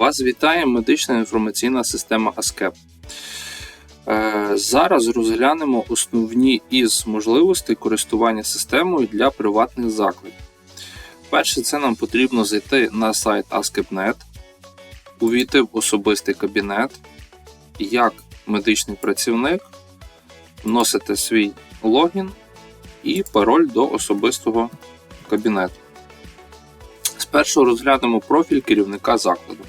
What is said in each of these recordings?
Вас вітає медична інформаційна система. Е, Зараз розглянемо основні із можливостей користування системою для приватних закладів. Перше, це нам потрібно зайти на сайт ASCEP.net, увійти в особистий кабінет, як медичний працівник, вносити свій логін і пароль до особистого кабінету. Спершу розглянемо профіль керівника закладу.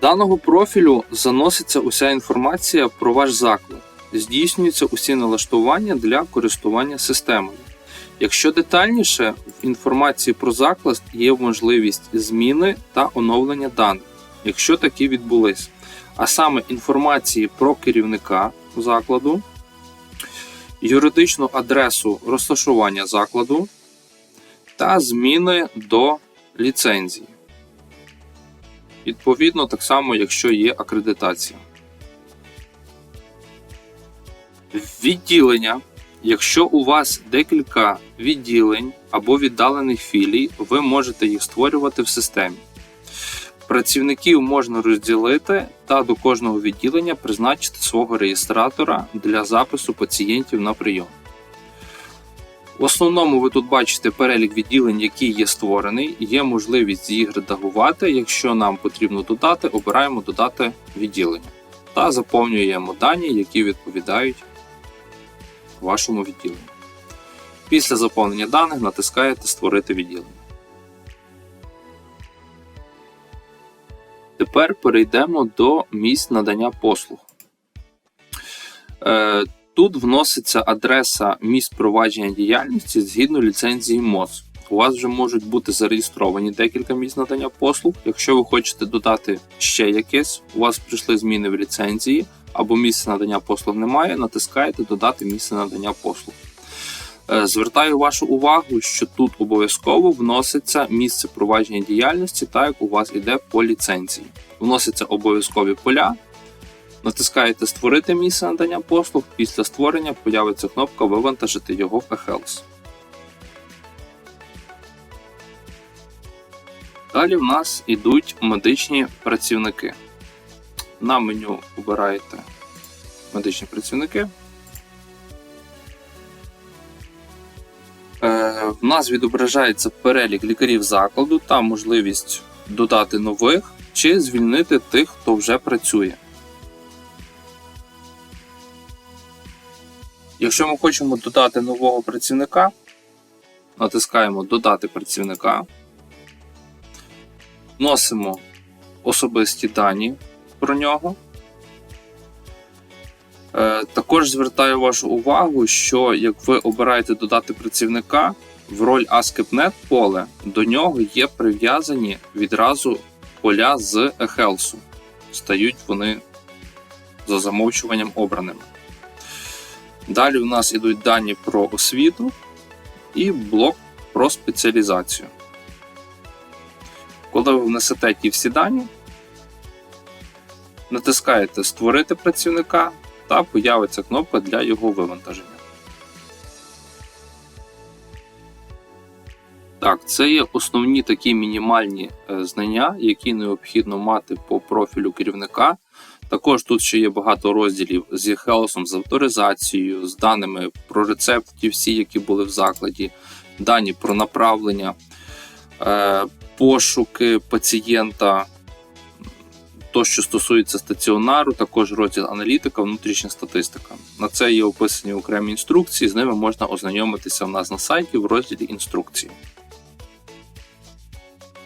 Даного профілю заноситься уся інформація про ваш заклад. Здійснюються усі налаштування для користування системою. Якщо детальніше, в інформації про заклад є можливість зміни та оновлення даних, якщо такі відбулись. А саме інформації про керівника закладу, юридичну адресу розташування закладу та зміни до ліцензії. Відповідно, так само, якщо є акредитація. Відділення. Якщо у вас декілька відділень або віддалених філій, ви можете їх створювати в системі. Працівників можна розділити та до кожного відділення призначити свого реєстратора для запису пацієнтів на прийом. В основному ви тут бачите перелік відділень, які є створений, є можливість їх редагувати. Якщо нам потрібно додати, обираємо додати відділення та заповнюємо дані, які відповідають вашому відділенню. Після заповнення даних натискаєте Створити відділення. Тепер перейдемо до місць надання послуг. Тут вноситься адреса місць провадження діяльності згідно ліцензії МОЗ. У вас вже можуть бути зареєстровані декілька місць надання послуг. Якщо ви хочете додати ще якесь, у вас прийшли зміни в ліцензії або місце надання послуг немає, натискаєте Додати місце надання послуг. Е, Звертаю вашу увагу, що тут обов'язково вноситься місце провадження діяльності, так як у вас іде по ліцензії. Вносяться обов'язкові поля. Натискаєте Створити місце надання послуг. Після створення появиться кнопка Вивантажити його в eHealth. Далі в нас йдуть медичні працівники. На меню обираєте медичні працівники. Е, В нас відображається перелік лікарів закладу та можливість додати нових чи звільнити тих, хто вже працює. Якщо ми хочемо додати нового працівника, натискаємо Додати працівника, вносимо особисті дані про нього. Е, Також звертаю вашу увагу, що як ви обираєте додати працівника, в роль ASCII.NET поле до нього є прив'язані відразу поля з eHealth. Стають вони за замовчуванням обраними. Далі у нас йдуть дані про освіту і блок про спеціалізацію. Коли ви внесете ті всі дані, натискаєте Створити працівника та появиться кнопка для його вивантаження. Так, це є основні такі мінімальні е, знання, які необхідно мати по профілю керівника. Також тут ще є багато розділів з e з авторизацією, з даними про рецепти, всі, які були в закладі, дані про направлення, е, пошуки пацієнта, то, що стосується стаціонару, також розділ аналітика, внутрішня статистика. На це є описані окремі інструкції, з ними можна ознайомитися в нас на сайті в розділі інструкції.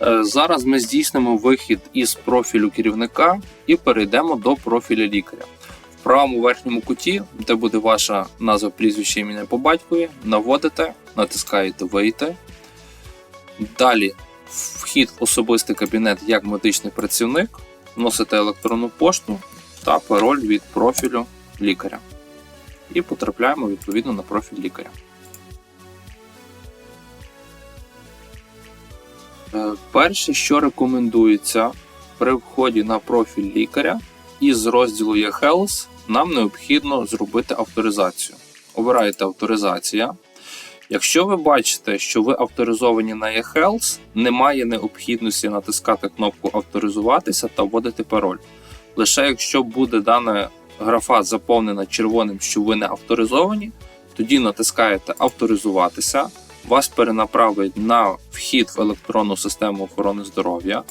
Е, Зараз ми здійснимо вихід із профілю керівника і перейдемо до профілю лікаря. В правому верхньому куті, де буде ваша назва прізвище ім'я по батькові, наводите, натискаєте Вийти. Далі вхід в особистий кабінет як медичний працівник, вносите електронну пошту та пароль від профілю лікаря. І потрапляємо відповідно на профіль лікаря. Перше, що рекомендується при вході на профіль лікаря із розділу eHealth, нам необхідно зробити авторизацію. Обираєте авторизація. Якщо ви бачите, що ви авторизовані на eHealth, немає необхідності натискати кнопку авторизуватися та вводити пароль. Лише якщо буде дана графа заповнена червоним, що ви не авторизовані, тоді натискаєте авторизуватися, вас перенаправить на вхід в електронну систему охорони здоров'я,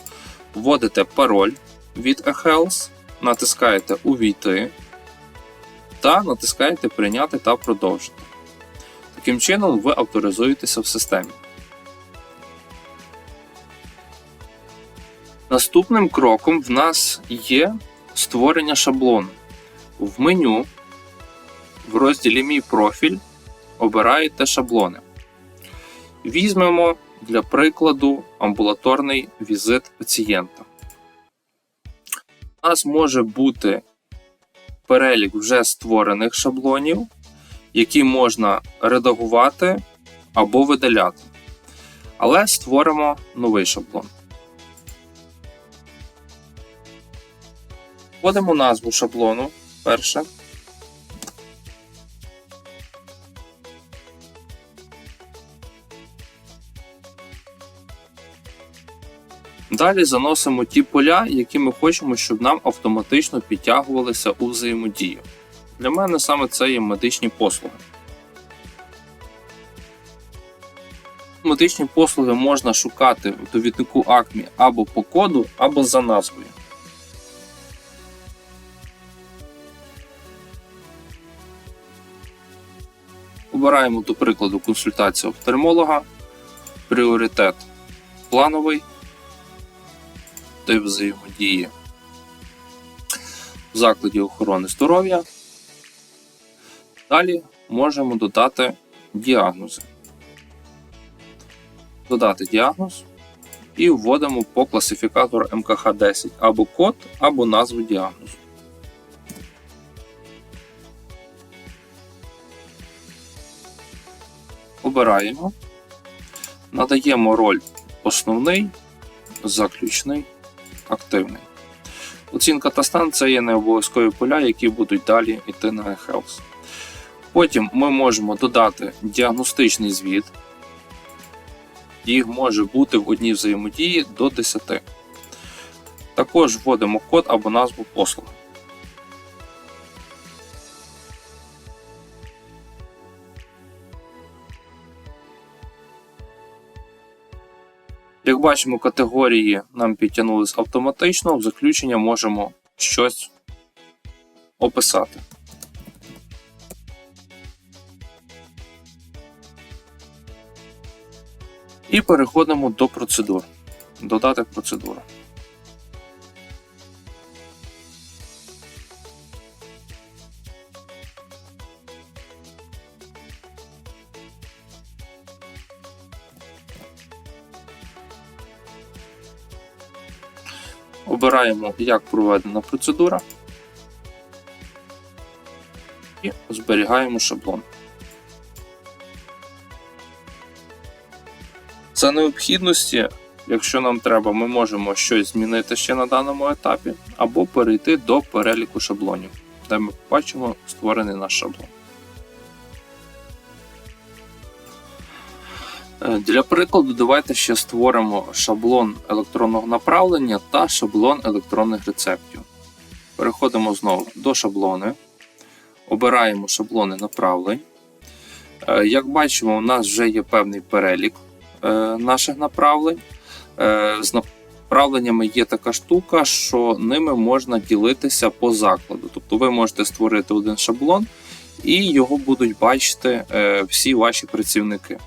вводите пароль від eHealth, натискаєте Увійти та натискаєте Прийняти та продовжити. Таким чином, ви авторизуєтеся в системі. Наступним кроком в нас є створення шаблону. В меню в розділі Мій профіль обираєте шаблони. Візьмемо для прикладу амбулаторний візит пацієнта. У нас може бути перелік вже створених шаблонів, які можна редагувати або видаляти. Але створимо новий шаблон. Вводимо назву шаблону перше. Далі заносимо ті поля, які ми хочемо, щоб нам автоматично підтягувалися у взаємодію. Для мене саме це є медичні послуги. Медичні послуги можна шукати в довіднику ACME або по коду, або за назвою. Обираємо, до прикладу, консультацію офтальмолога, пріоритет плановий, тип взаємодії в закладі охорони здоров'я. Далі можемо додати діагнози. Додати діагноз і вводимо по класифікатору МКХ-10 або код, або назву діагнозу. Обираємо, надаємо роль основний, заключний, активний. Оцінка та стан це є не обов'язкові поля, які будуть далі йти на eHealth. Потім ми можемо додати діагностичний звіт. Їх може бути в одній взаємодії до 10. Також вводимо код або назву послуги. Бачимо, категорії нам підтягнулись автоматично, в заключення можемо щось описати. І переходимо до процедур. Додаток процедуру. Обираємо, як проведена процедура і зберігаємо шаблон. За необхідності, якщо нам треба, ми можемо щось змінити ще на даному етапі, або перейти до переліку шаблонів, де ми бачимо створений наш шаблон. Для прикладу, давайте ще створимо шаблон електронного направлення та шаблон електронних рецептів. Переходимо знову до шаблони, обираємо шаблони направлень. Е, Як бачимо, у нас вже є певний перелік е, наших направлень. Е, З направленнями є така штука, що ними можна ділитися по закладу. Тобто ви можете створити один шаблон і його будуть бачити е, всі ваші працівники.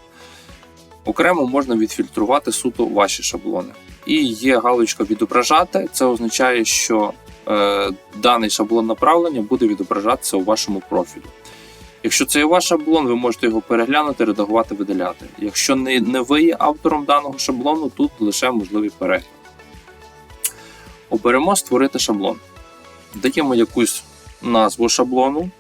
Окремо можна відфільтрувати суто ваші шаблони. І є галочка відображати. Це означає, що е, даний шаблон направлення буде відображатися у вашому профілі. Якщо це є ваш шаблон, ви можете його переглянути, редагувати, видаляти. Якщо не, не ви є автором даного шаблону, тут лише можливий перегляд. Оберемо створити шаблон. Даємо якусь назву шаблону.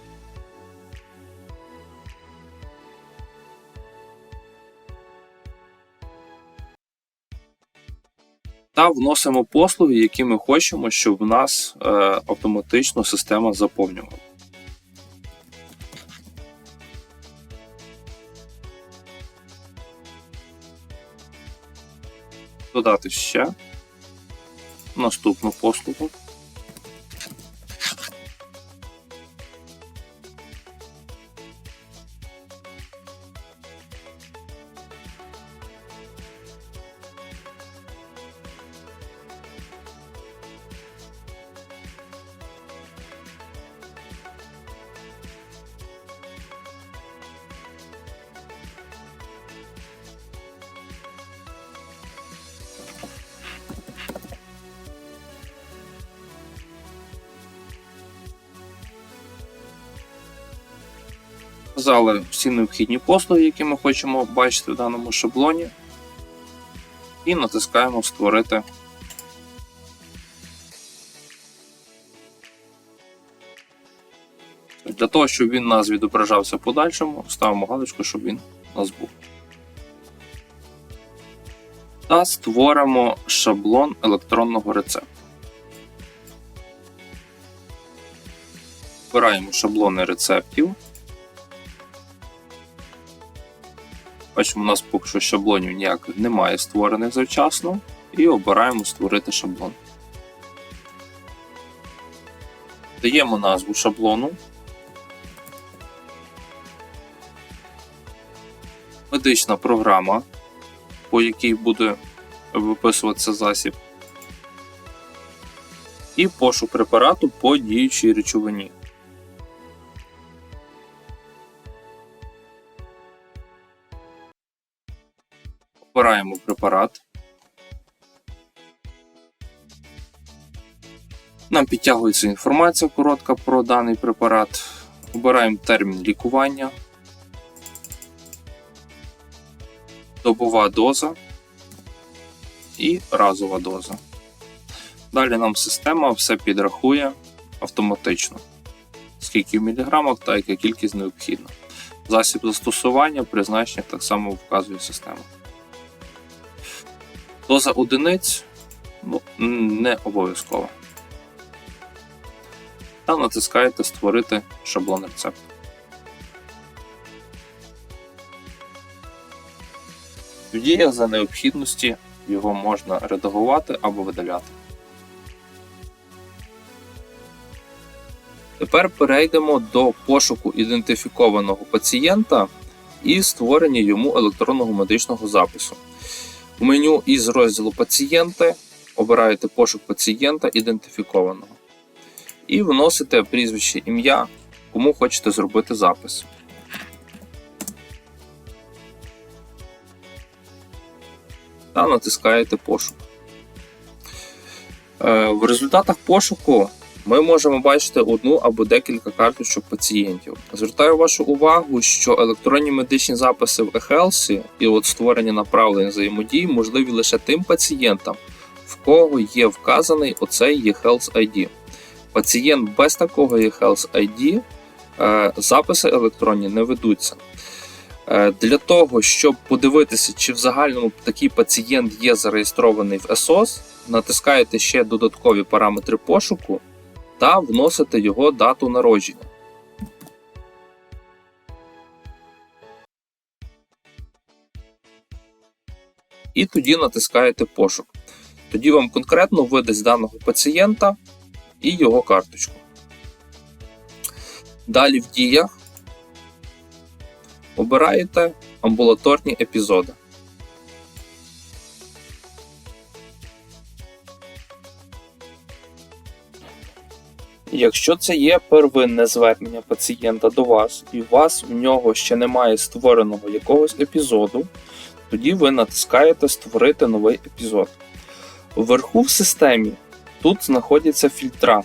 та вносимо послуги, які ми хочемо, щоб в нас е, автоматично система заповнювала. Додати ще наступну послугу. Вказали всі необхідні послуги, які ми хочемо бачити в даному шаблоні. І натискаємо Створити. Для того, щоб він нас відображався в подальшому, ставимо галочку, щоб він у нас був. Та створимо шаблон електронного рецепту. Вибираємо шаблони рецептів. Бачимо, у нас поки що шаблонів ніяких немає створених завчасно. І обираємо створити шаблон. Даємо назву шаблону. Медична програма, по якій буде виписуватися засіб. І пошук препарату по діючій речовині. Обираємо препарат. Нам підтягується інформація коротка про даний препарат. Обираємо термін лікування, добова доза і разова доза. Далі нам система все підрахує автоматично, скільки в міліграмах та яка кількість необхідна. Засіб застосування, призначення так само вказує система. Доза одиниць ну, не обов'язково. Та натискаєте Створити шаблон рецепту. Діях за необхідності його можна редагувати або видаляти. Тепер перейдемо до пошуку ідентифікованого пацієнта і створення йому електронного медичного запису. Меню із розділу Пацієнти обираєте пошук пацієнта ідентифікованого і вносите прізвище ім'я, кому хочете зробити запис. Та натискаєте пошук. Е, В результатах пошуку ми можемо бачити одну або декілька карточок пацієнтів. Звертаю вашу увагу, що електронні медичні записи в eHealth і от створення направлень взаємодії можливі лише тим пацієнтам, в кого є вказаний оцей eHealth ID. Пацієнт без такого eHealth ID е, записи електронні не ведуться. Е, Для того, щоб подивитися, чи в загальному такий пацієнт є зареєстрований в ЕСОС, натискаєте ще додаткові параметри пошуку та вносите його дату народження. І тоді натискаєте пошук. Тоді вам конкретно видасть даного пацієнта і його карточку. Далі в діях обираєте амбулаторні епізоди. Якщо це є первинне звернення пацієнта до вас, і у вас в нього ще немає створеного якогось епізоду, тоді ви натискаєте Створити новий епізод. Вверху в системі тут знаходяться фільтра.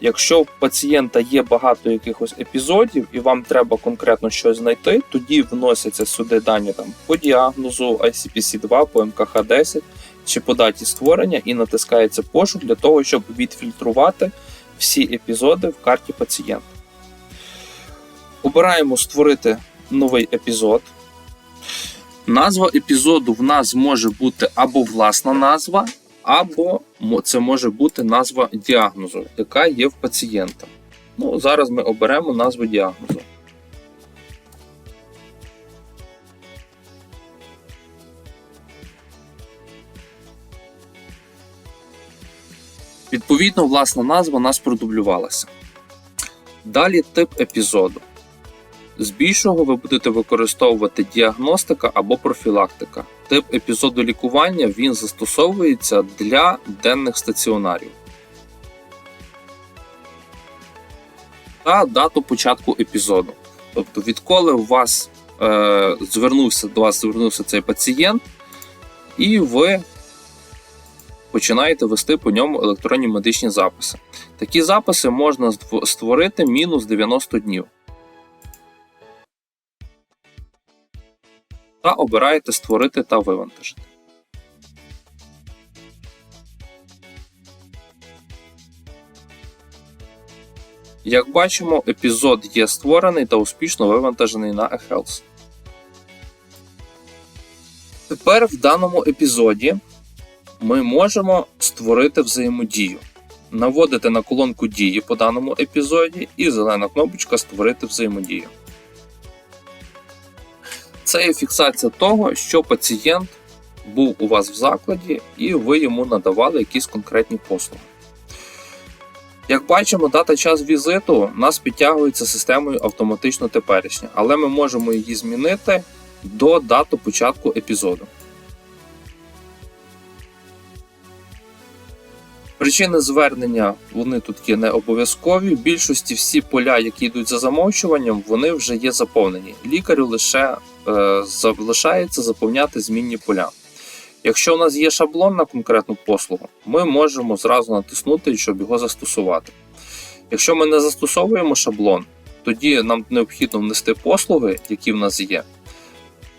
Якщо у пацієнта є багато якихось епізодів і вам треба конкретно щось знайти, тоді вносяться сюди дані там по діагнозу ICPC-2, по МКХ-10 чи по даті створення і натискається пошук для того, щоб відфільтрувати всі епізоди в карті пацієнта. Обираємо створити новий епізод. Назва епізоду в нас може бути або власна назва, або це може бути назва діагнозу, яка є в пацієнта. Ну, зараз ми оберемо назву діагнозу. Відповідно, власна назва у нас продублювалася. Далі тип епізоду. З більшого ви будете використовувати діагностика або профілактика. Тип епізоду лікування він застосовується для денних стаціонарів. Та дату початку епізоду. Тобто, відколи у вас е, звернувся до вас звернувся цей пацієнт, і ви починаєте вести по ньому електронні медичні записи. Такі записи можна створити мінус 90 днів. Та обираєте створити та вивантажити. Як бачимо, епізод є створений та успішно вивантажений на eHealth. Тепер в даному епізоді ми можемо створити взаємодію. Наводити на колонку дії по даному епізоді і зелена кнопочка Створити взаємодію. Це є фіксація того, що пацієнт був у вас в закладі і ви йому надавали якісь конкретні послуги. Як бачимо, дата час візиту у нас підтягується системою автоматично теперішня, але ми можемо її змінити до дати початку епізоду. Причини звернення вони тут є не обов'язкові. В більшості всі поля, які йдуть за замовчуванням, вони вже є заповнені. Лікарю лише е, залишається заповняти змінні поля. Якщо у нас є шаблон на конкретну послугу, ми можемо зразу натиснути, щоб його застосувати. Якщо ми не застосовуємо шаблон, тоді нам необхідно внести послуги, які в нас є.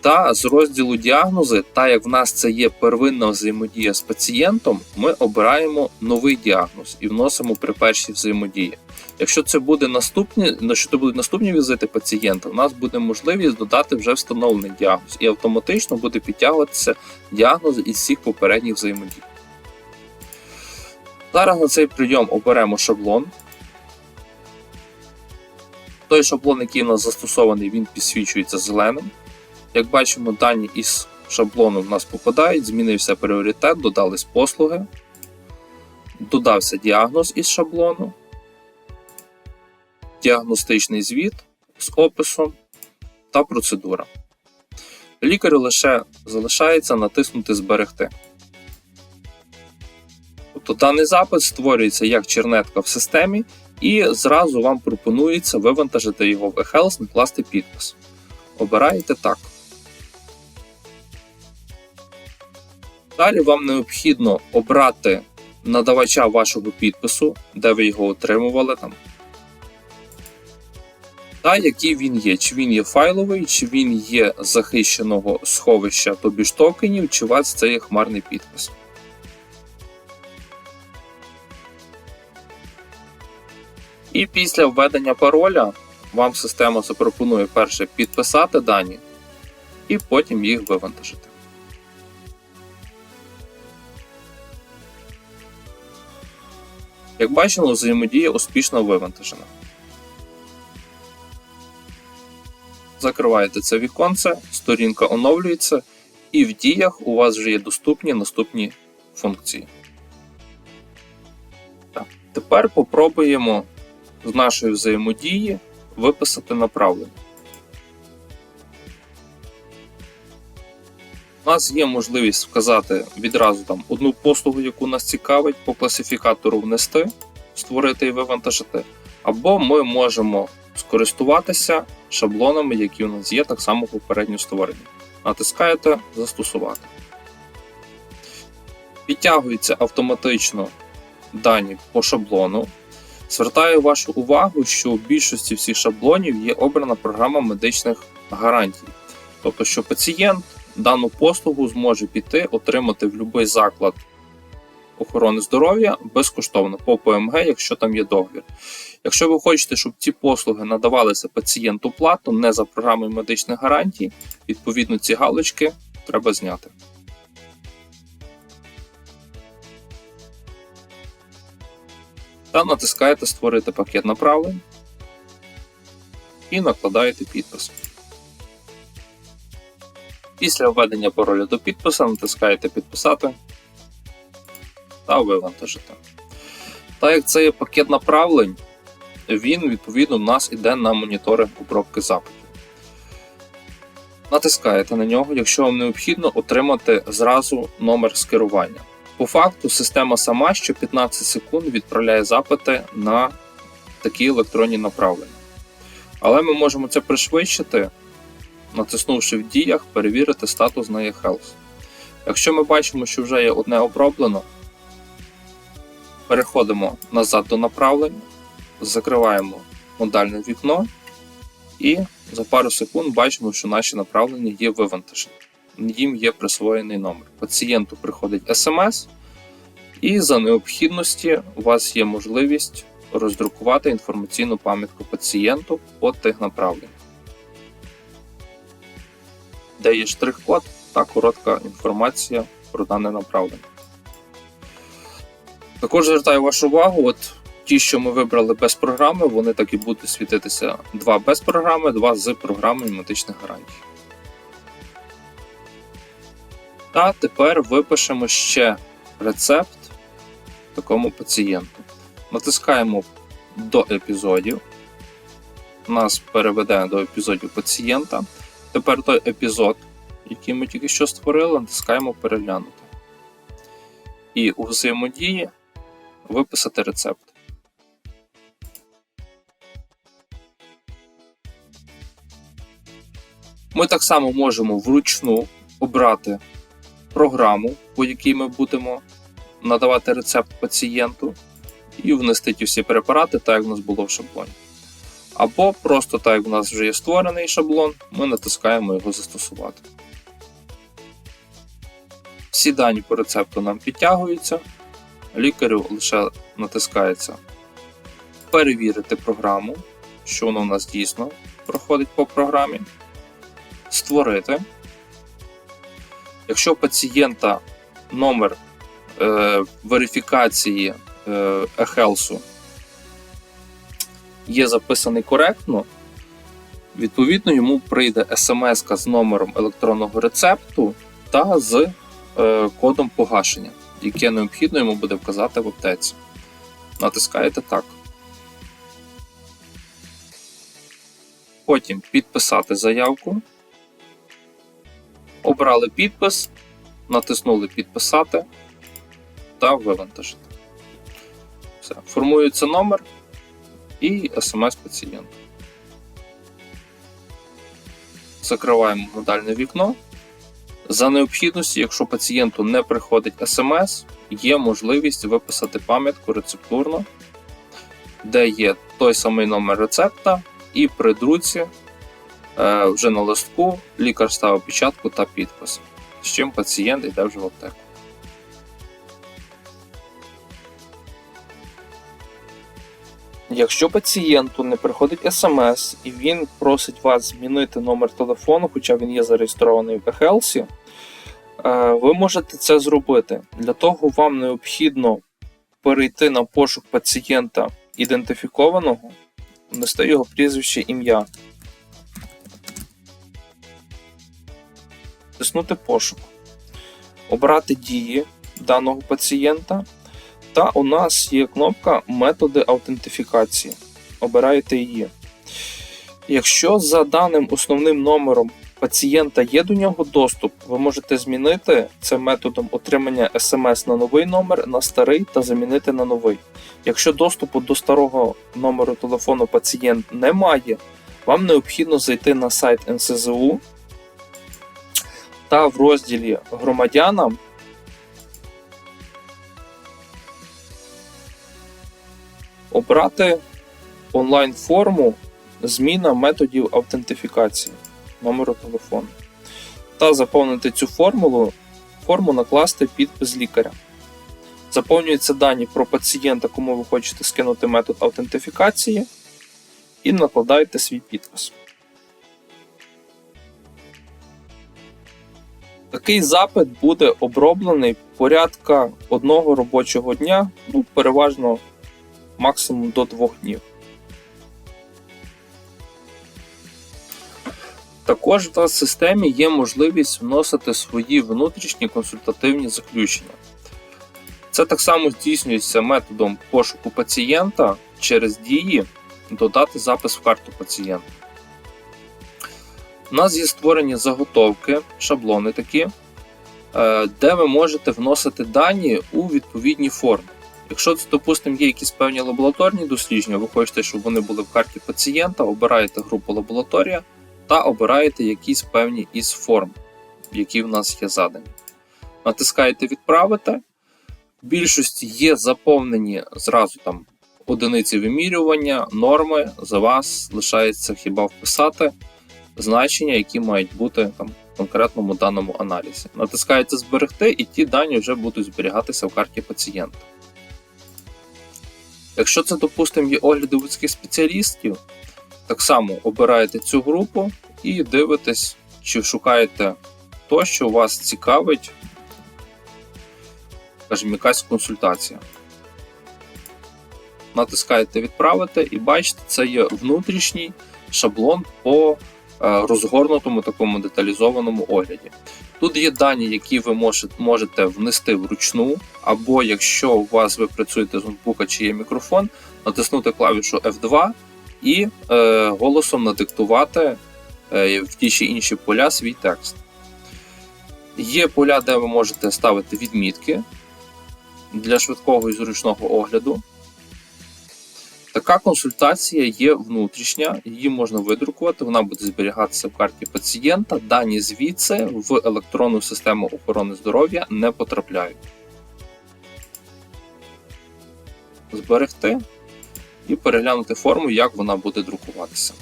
Та з розділу діагнози, та як в нас це є первинна взаємодія з пацієнтом, ми обираємо новий діагноз і вносимо при першій взаємодії. Якщо це буде наступні, якщо це будуть наступні візити пацієнта, у нас буде можливість додати вже встановлений діагноз, і автоматично буде підтягуватися діагноз із всіх попередніх взаємодій. Зараз на цей прийом оберемо шаблон. Той шаблон, який у нас застосований, він підсвічується зеленим. Як бачимо, дані із шаблону в нас попадають, змінився пріоритет, додались послуги, додався діагноз із шаблону, діагностичний звіт з описом та процедура. Лікарю лише залишається натиснути Зберегти. Тобто даний запит створюється як чернетка в системі, і зразу вам пропонується вивантажити його в eHealth, накласти підпис. Обираєте так. Далі вам необхідно обрати надавача вашого підпису, де ви його отримували там. Та який він є, чи він є файловий, чи він є захищеного сховища тобі ж токенів, чи у вас це є хмарний підпис. І після введення пароля вам система запропонує перше підписати дані і потім їх вивантажити. Як бачимо, взаємодія успішно вивантажена. Закриваєте це віконце, сторінка оновлюється, і в діях у вас вже є доступні наступні функції. Так. Тепер попробуємо з нашої взаємодії виписати направлення. У нас є можливість вказати відразу там одну послугу, яку нас цікавить, по класифікатору внести, створити і вивантажити, або ми можемо скористуватися шаблонами, які у нас є, так само попередньо створені. Натискаєте Застосувати. Підтягуються автоматично дані по шаблону. Звертаю вашу увагу, що в більшості всіх шаблонів є обрана програма медичних гарантій. Тобто, що пацієнт дану послугу зможе піти, отримати в будь-який заклад охорони здоров'я безкоштовно по ПМГ, якщо там є договір. Якщо ви хочете, щоб ці послуги надавалися пацієнту платно, не за програмою медичних гарантій, відповідно ці галочки треба зняти. Та натискаєте Створити пакет направлень і накладаєте підпис. Після введення пароля до підпису натискаєте Підписати та вивантажити. Так як це є пакет направлень, він відповідно в нас іде на моніторинг обробки запитів. Натискаєте на нього, якщо вам необхідно отримати зразу номер скерування. По факту, система сама що 15 секунд відправляє запити на такі електронні направлення. Але ми можемо це пришвидшити, натиснувши в діях, перевірити статус на eHealth. Якщо ми бачимо, що вже є одне оброблено, переходимо назад до направлення, закриваємо модальне вікно і за пару секунд бачимо, що наші направлення є вивантажені. Їм є присвоєний номер. Пацієнту приходить смс, і за необхідності у вас є можливість роздрукувати інформаційну пам'ятку пацієнту по тих направленнях. Де є штрих-код та коротка інформація про дане направлення. Також звертаю вашу увагу, от ті, що ми вибрали без програми, вони так і будуть світитися два без програми, два з програмою медичних гарантій. Та тепер випишемо ще рецепт такому пацієнту. Натискаємо до епізодів. Нас переведе до епізодів пацієнта. Тепер той епізод, який ми тільки що створили, натискаємо переглянути. І у взаємодії виписати рецепт. Ми так само можемо вручну обрати програму, по якій ми будемо надавати рецепт пацієнту, і внести ті всі препарати, так як в нас було в шаблоні. Або просто так, як в нас вже є створений шаблон, ми натискаємо його застосувати. Всі дані по рецепту нам підтягуються, лікарю лише натискається перевірити програму, що воно в нас дійсно проходить по програмі, створити. Якщо у пацієнта номер е, верифікації е, eHealth є записаний коректно, відповідно йому прийде смс з номером електронного рецепту та з е, кодом погашення, яке необхідно йому буде вказати в аптеці. Натискаєте так. Потім підписати заявку. Обрали підпис, натиснули підписати та вивантажити. Все. Формується номер і смс пацієнта. Закриваємо модальне вікно. За необхідності, якщо пацієнту не приходить смс, є можливість виписати пам'ятку рецептурно, де є той самий номер рецепта, і при друці е, вже на листку лікар ставив печатку та підпис, з чим пацієнт йде вже в аптеку. Якщо пацієнту не приходить смс і він просить вас змінити номер телефону, хоча він є зареєстрований в eHealth, е, ви можете це зробити. Для того вам необхідно перейти на пошук пацієнта ідентифікованого, внести його прізвище ім'я, тиснути пошук, обрати дії даного пацієнта. Та у нас є кнопка Методи аутентифікації. Обираєте її. Якщо за даним основним номером пацієнта є до нього доступ, ви можете змінити це методом отримання смс на новий номер, на старий та замінити на новий. Якщо доступу до старого номеру телефону пацієнт не має, вам необхідно зайти на сайт НСЗУ та в розділі Громадянам обрати онлайн-форму зміна методів аутентифікації номеру телефону та заповнити цю формулу, форму накласти підпис лікаря. Заповнюються дані про пацієнта, кому ви хочете скинути метод аутентифікації, і накладаєте свій підпис. Такий запит буде оброблений порядка одного робочого дня, ну, переважно максимум до двох днів. Також в нас в системі є можливість вносити свої внутрішні консультативні заключення. Це так само здійснюється методом пошуку пацієнта через дії додати запис в карту пацієнта. У нас є створені заготовки, шаблони такі, е, де ви можете вносити дані у відповідні форми. Якщо допустимо, є якісь певні лабораторні дослідження, ви хочете, щоб вони були в карті пацієнта, обираєте групу лабораторія та обираєте якісь певні із форм, які в нас є задані. Натискаєте Відправити. В більшості є заповнені зразу там одиниці вимірювання, норми. За вас лишається хіба вписати значення, які мають бути там в конкретному даному аналізі. Натискаєте Зберегти, і ті дані вже будуть зберігатися в карті пацієнта. Якщо це, допустимо, є огляди вузьких спеціалістів, так само обираєте цю групу і дивитесь, чи шукаєте то, що вас цікавить, скажімо, якась консультація. Натискаєте Відправити і бачите, це є внутрішній шаблон по е, розгорнутому такому деталізованому огляді. Тут є дані, які ви можете, внести вручну, або якщо у вас ви працюєте з ноутбука чи є мікрофон, натиснути клавішу F2 і е, голосом надиктувати е, в ті чи інші поля свій текст. Є поля, де ви можете ставити відмітки для швидкого і зручного огляду. Така консультація є внутрішня, її можна видрукувати, вона буде зберігатися в карті пацієнта. Дані звідси в електронну систему охорони здоров'я не потрапляють. Зберегти і переглянути форму, як вона буде друкуватися.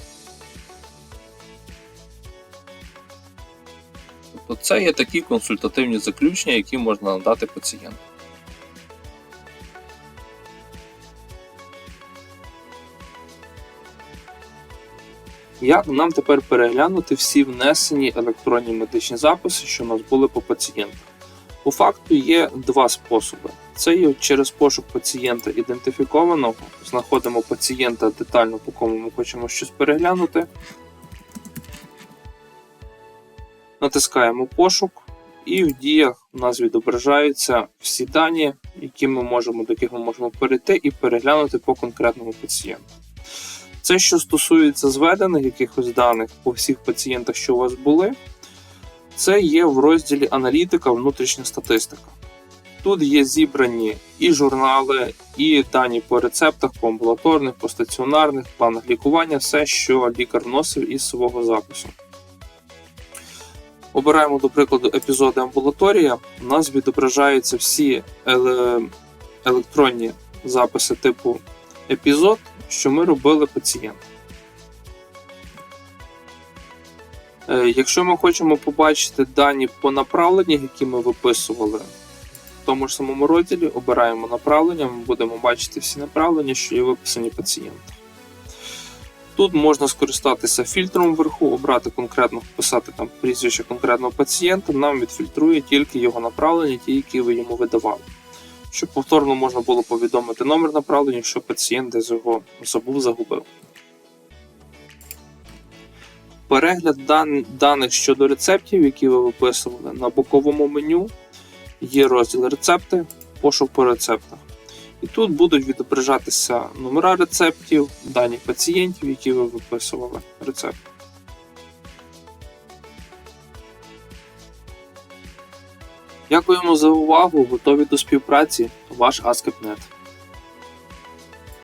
Тобто це є такі консультативні заключення, які можна надати пацієнту. Як нам тепер переглянути всі внесені електронні медичні записи, що у нас були по пацієнтах? По факту є два способи. Це є через пошук пацієнта ідентифікованого. Знаходимо пацієнта детально, по кому ми хочемо щось переглянути. Натискаємо пошук, і в діях у нас відображаються всі дані, які ми можемо, до яких ми можемо перейти і переглянути по конкретному пацієнту. Це, що стосується зведених якихось даних по всіх пацієнтах, що у вас були, це є в розділі аналітика, внутрішня статистика. Тут є зібрані і журнали, і дані по рецептах, по амбулаторних, по стаціонарних, планах лікування, все, що лікар вносив із свого запису. Обираємо, до прикладу, епізоди амбулаторія. У нас відображаються всі еле- електронні записи типу епізод, що ми робили пацієнту. Е, Якщо ми хочемо побачити дані по направленнях, які ми виписували в тому ж самому розділі, обираємо направлення, ми будемо бачити всі направлення, що є виписані пацієнту. Тут можна скористатися фільтром вверху, обрати конкретно, вписати там прізвище конкретного пацієнта, нам відфільтрує тільки його направлення, ті, які ви йому видавали. Щоб повторно можна було повідомити номер направлення, якщо пацієнт десь його забув, загубив. Перегляд дан- даних щодо рецептів, які ви виписували на боковому меню, є розділ рецепти, пошук по рецептах. І тут будуть відображатися номера рецептів, дані пацієнтів, які ви виписували рецепт. Дякуємо за увагу. Готові до співпраці. Ваш Аскепнет.